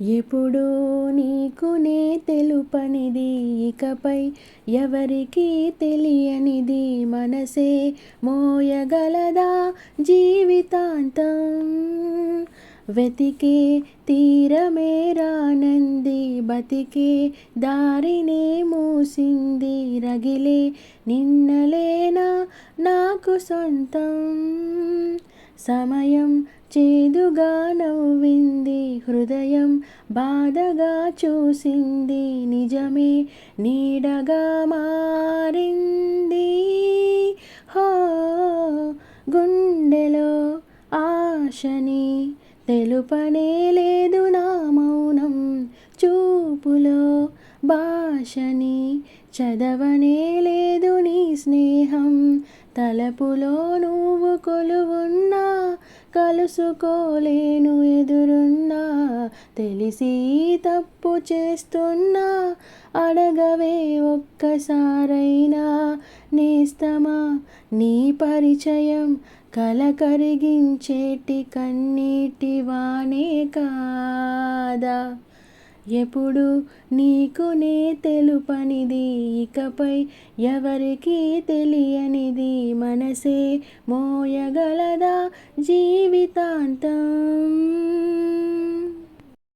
ఎప్పుడూ నీకు నే తెలుపనిది. ఇకపై ఎవరికీ తెలియనిది. మనసే మోయగలదా జీవితాంతం. వెతికే తీరమే రానంది. బతికే దారినే మూసింది. రగిలే నిన్నలేనా నాకు సొంతం. సమయం చేదుగా నవ్వింది. హృదయం బాధగా చూసింది నిజమే నీడగా మారింది. హో గుండెలో ఆశని తెలుపనే లేదు నా మౌనం. చూపులో భాషని చదవనే లేదు నీ స్నేహం. తలపులో నువ్వు కొలువున్నా కలుసుకోలేను ఎదురున్నా తెలిసి తప్పు చేస్తున్నా అడగవే ఒక్కసారైనా నేస్తమా నీ పరిచయం కల కరిగించేటి కన్నీటి వానే కాదా? ఎప్పుడు నీకునే తెలుపనిది? ఇకపై ఎవరికీ తెలియనిది? మనసే మోయగలదా జీవితాంతం?